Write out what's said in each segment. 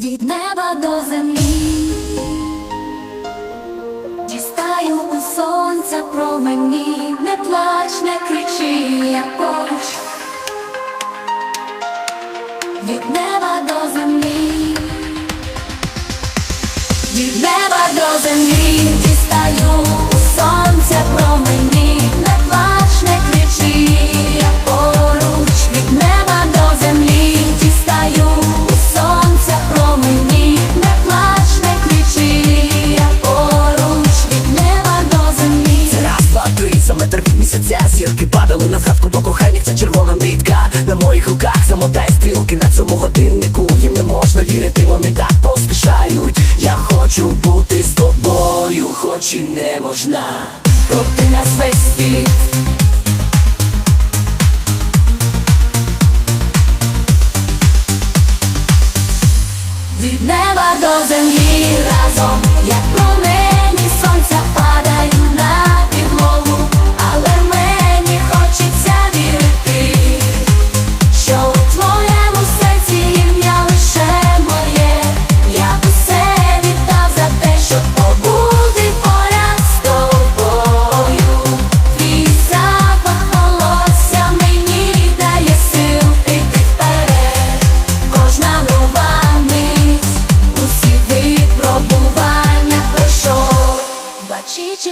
Від неба до землі. Дістаю у сонця промені, не плач, не кричи, я поруч. Від неба до землі, від неба до землі. Дістаю місяця. Зірки падали на згадку до кохання Ця червона нитка. На моїх руках Замотай стрілки на цьому годиннику Їм не можна вірити, вони так поспішають. Я хочу бути з тобою, хоч і не можна. Проти нас весь світ. Від неба до землі разом, як промені сонця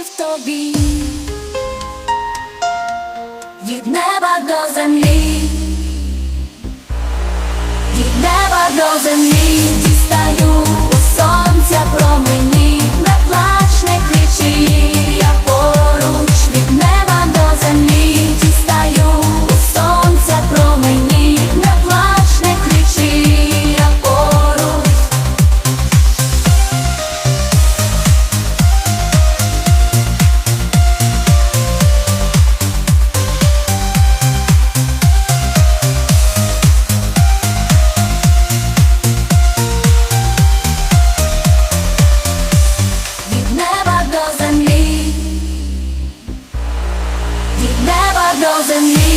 в тобі, від неба до землі, від неба до землі. goes and